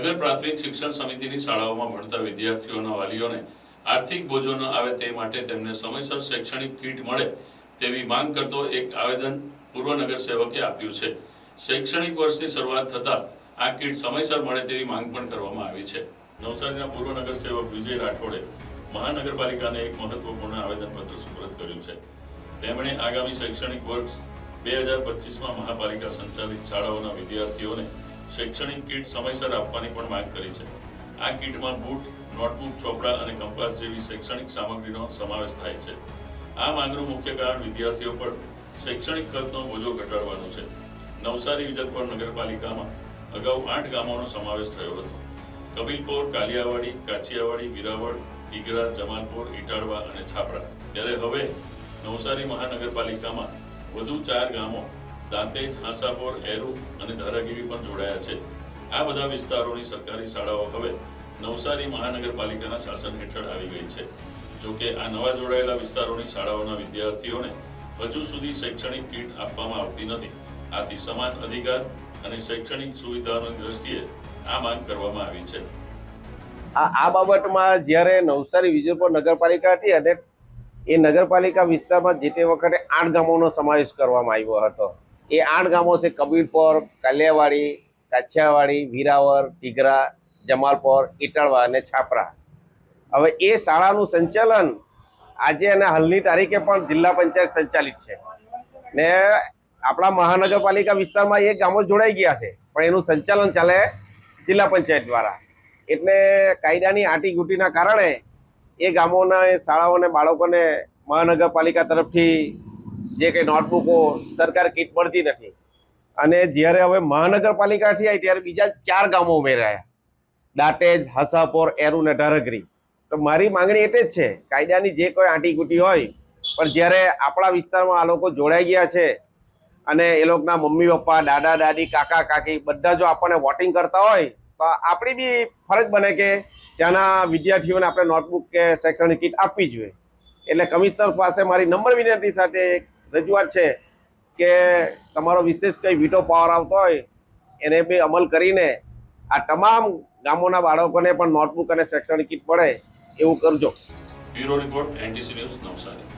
નગર પ્રાથમિક શિક્ષણ સમિતિની શાળાઓમાં ભણતા વિદ્યાર્થીઓના વાલીઓને આર્થિક બોજો ન આવે તે માટે તેમને સમયસર શૈક્ષણિક કીટ મળે તેવી માંગ કરતો એક આવેદન પૂર્વ નગરસેવકે આપ્યું છે. શૈક્ષણિક વર્ષની શરૂઆત થતાં આ કીટ સમયસર મળે તેવી માંગ પણ કરવામાં આવી છે. નવસારીના પૂર્વ નગરસેવક વિજય રાઠોડે મહાનગરપાલિકાને એક મહત્વપૂર્ણ આવેદનપત્ર સુપ્રત કર્યું છે. તેમણે આગામી શૈક્ષણિક વર્ષ બે હજાર પચીસમાં મહાપાલિકા સંચાલિત શાળાઓના વિદ્યાર્થીઓને શૈક્ષણિક કીટ સમયસર આપવાની પણ માંગ કરી છે. આ કીટમાં બૂટ, નોટબુક, ચોપડા અને કંપાસ જેવી શૈક્ષણિક સામગ્રીનો સમાવેશ થાય છે. આ માંગનું મુખ્ય કારણ વિદ્યાર્થીઓ પર શૈક્ષણિક ખર્ચનો બોજો ઘટાડવાનું છે. નવસારી વિજલપોર નગરપાલિકામાં અગાઉ આઠ ગામોનો સમાવેશ થયો હતો. કબીલપોર, કાલિયાવાડી, કાછિયાવાડી, વિરાવળ તીગરા જમાલપુર ઇટાળવા અને છાપરા. ત્યારે હવે નવસારી મહાનગરપાલિકામાં વધુ ચાર ગામો દાંતેજ હાંસાપોર એરુ અને ધારાગીરી પણ જોડાયા છે. આ બધા વિસ્તારોની સરકારી શાળાઓ હવે નવસારી મહાનગરપાલિકાના શાસન હેઠળ આવી ગઈ છે. જોકે આ નવા જોડાયેલા વિસ્તારોની શાળાઓના વિદ્યાર્થીઓને હજુ સુધી શૈક્ષણિક કીટ આપવામાં આવતી નથી. આથી સમાન અધિકાર અને શૈક્ષણિક સુવિધાઓની દ્રષ્ટિએ આ માંગ કરવામાં આવી છે. આ બાબતમાં જ્યારે નવસારી વિજયપુર નગરપાલિકા હતી અને એ નગરપાલિકા વિસ્તારમાં જે તે વખતે આઠ ગામોનો સમાવેશ કરવામાં આવ્યો હતો. એ આઠ ગામો છે. કબીરપોર, કાલિયાવાડી કાછિયાવાડી વીરાવર ટીગરા, જમાલપોર ઇટાળવા અને છાપરા. હવે એ શાળાનું સંચાલન આજે અને હાલની તારીખે પણ જિલ્લા પંચાયત સંચાલિત છે. ને આપણા મહાનગરપાલિકા વિસ્તારમાં એ ગામો જોડાઈ ગયા છે, પણ એનું સંચાલન ચાલે જિલ્લા પંચાયત દ્વારા. એટલે કાયદાની આટીગુટીના કારણે એ ગામોના, શાળાઓને, બાળકોને મહાનગરપાલિકા તરફથી જે કંઈ નોટબુકો સરકાર કીટ મળતી નથી. અને જ્યારે હવે મહાનગરપાલિકાથી આવી ત્યારે બીજા ચાર ગામો ઉમેરાયા. દાટેજ હસાપોર, એરુ ને ઢારગરી. તો મારી માંગણી એટલે જ છે, કાયદાની જે કોઈ આંટીકૂટી હોય, પણ જ્યારે આપણા વિસ્તારમાં આ લોકો જોડાઈ ગયા છે, અને એ લોકોના મમ્મી, પપ્પા, દાદા, દાદી, કાકા, કાકી બધા જો આપણને વોટિંગ કરતા હોય, તો આપણી બી ફરજ બને કે ત્યાંના વિદ્યાર્થીઓને આપણે નોટબુક કે શૈક્ષણિક કીટ આપવી જોઈએ. એટલે કમિશનર પાસે મારી નંબર વિનંતી સાથે રજૂઆત છે કે તમારો વિશેષ કંઈ વીટો પાવર આવતો હોય, એને બી અમલ કરીને આ તમામ ગામોના બાળકોને પણ નોટબુક અને શૈક્ષણિક કીટ મળે એવું કરજો. Bureau report, NTC news Navsari.